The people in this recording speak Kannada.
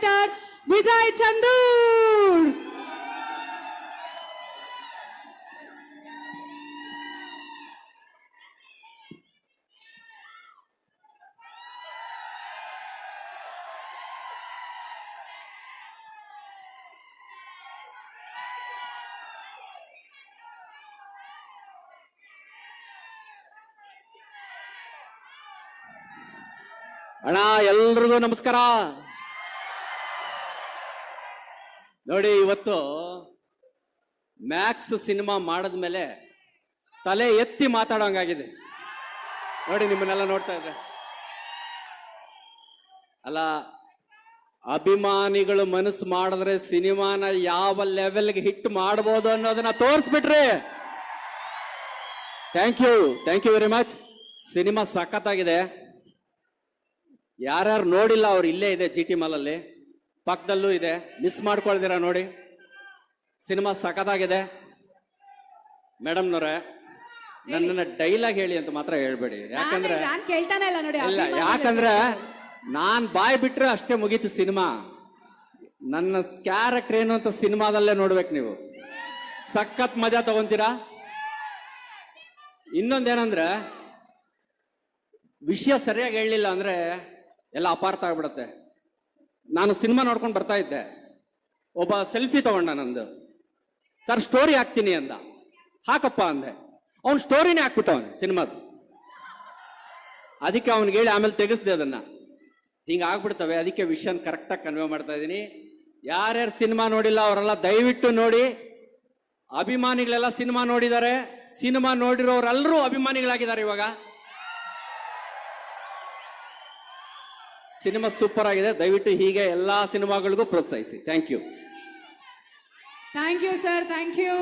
ಡೈರೆಕ್ಟರ್ ವಿಜಯ್ ಚಂದೂರ್ ಅಣ್ಣ ಎಲ್ರಿಗೂ ನಮಸ್ಕಾರ ನೋಡಿ, ಇವತ್ತು ಮ್ಯಾಕ್ಸ್ ಸಿನಿಮಾ ಮಾಡಿದ್ಮೇಲೆ ತಲೆ ಎತ್ತಿ ಮಾತಾಡೋಂಗಾಗಿದೆ. ನೋಡಿ, ನಿಮ್ಮನ್ನೆಲ್ಲ ನೋಡ್ತಾ ಇದ್ದೆ ಅಲ್ಲ, ಅಭಿಮಾನಿಗಳು ಮನಸ್ಸು ಮಾಡಿದ್ರೆ ಸಿನಿಮಾನ ಯಾವ ಲೆವೆಲ್ಗೆ ಹಿಟ್ ಮಾಡ್ಬೋದು ಅನ್ನೋದನ್ನ ತೋರಿಸ್ಬಿಟ್ರಿ. Thank you thank you very much cinema ಸಖತ್ತಾಗಿದೆ. ಯಾರ್ಯಾರು ನೋಡಿಲ್ಲ, ಅವ್ರು ಇಲ್ಲೇ ಇದೆ ಜಿ ಟಿ ಮಾಲಲ್ಲಿ ಪಕ್ಕದಲ್ಲೂ ಇದೆ. ಮಿಸ್ ಮಾಡ್ಕೊಳ್ದಿರ ನೋಡಿ. ಸಿನಿಮಾ ಸಖತ್ತಾಗಿದೆ. ಮೇಡಮ್ನವ್ರೆ ನನ್ನನ್ನ ಡೈಲಾಗ್ ಹೇಳಿ ಅಂತ ಮಾತ್ರ ಹೇಳ್ಬೇಡಿ. ಯಾಕಂದ್ರೆ ನಾನು ನಾನ್ ಕೇಳ್ತಾನೆ ಇಲ್ಲ ನೋಡಿ ಇಲ್ಲ ಯಾಕಂದ್ರೆ ನಾನ್ ಬಾಯ್ ಬಿಟ್ರೆ ಅಷ್ಟೇ ಮುಗೀತು ಸಿನಿಮಾ. ನನ್ನ ಕ್ಯಾರೆಕ್ಟರ್ ಏನು ಅಂತ ಸಿನಿಮಾದಲ್ಲೇ ನೋಡ್ಬೇಕು ನೀವು. ಸಖತ್ ಮಜಾ ತಗೊಂತೀರಾ? ಇನ್ನೊಂದೇನಂದ್ರೆ ವಿಷಯ ಸರಿಯಾಗಿ ಹೇಳಲಿಲ್ಲ ಅಂದ್ರೆ ಎಲ್ಲ ಅಪಾರ್ಥ ಆಗ್ಬಿಡತ್ತೆ. ನಾನು ಸಿನಿಮಾ ನೋಡ್ಕೊಂಡು ಬರ್ತಾ ಇದ್ದೆ. ಒಬ್ಬ ಸೆಲ್ಫಿ ತಗೊಂಡ ನಂದು. ಸರ್ ಸ್ಟೋರಿ ಹಾಕ್ತೀನಿ ಅಂದ. ಹಾಕಪ್ಪ ಅಂದೆ. ಅವ್ನು ಸ್ಟೋರಿನೇ ಹಾಕ್ಬಿಟ್ಟವನು ಸಿನಿಮಾದ. ಅದಕ್ಕೆ ಅವ್ನಿಗೆ ಹೇಳಿ ಆಮೇಲೆ ತೆಗೆಸ್ದೆ ಅದನ್ನ. ಹಿಂಗೆ ಆಗ್ಬಿಡ್ತವೆ. ಅದಕ್ಕೆ ವಿಷನ್ ಕರೆಕ್ಟಾಗಿ ಕನ್ವೆ ಮಾಡ್ತಾ ಇದ್ದೀನಿ. ಯಾರ್ಯಾರು ಸಿನಿಮಾ ನೋಡಿಲ್ಲ ಅವರೆಲ್ಲ ದಯವಿಟ್ಟು ನೋಡಿ. ಅಭಿಮಾನಿಗಳೆಲ್ಲ ಸಿನಿಮಾ ನೋಡಿದ್ದಾರೆ. ಸಿನಿಮಾ ನೋಡಿರೋರೆಲ್ಲರೂ ಅಭಿಮಾನಿಗಳಾಗಿದ್ದಾರೆ ಇವಾಗ. ಸಿನಿಮಾ ಸೂಪರ್ ಆಗಿದೆ, ದಯವಿಟ್ಟು ಹೀಗೆ ಎಲ್ಲಾ ಸಿನಿಮಾಗಳಿಗೂ ಪ್ರೋತ್ಸಾಹಿಸಿ. Thank you thank you sir thank you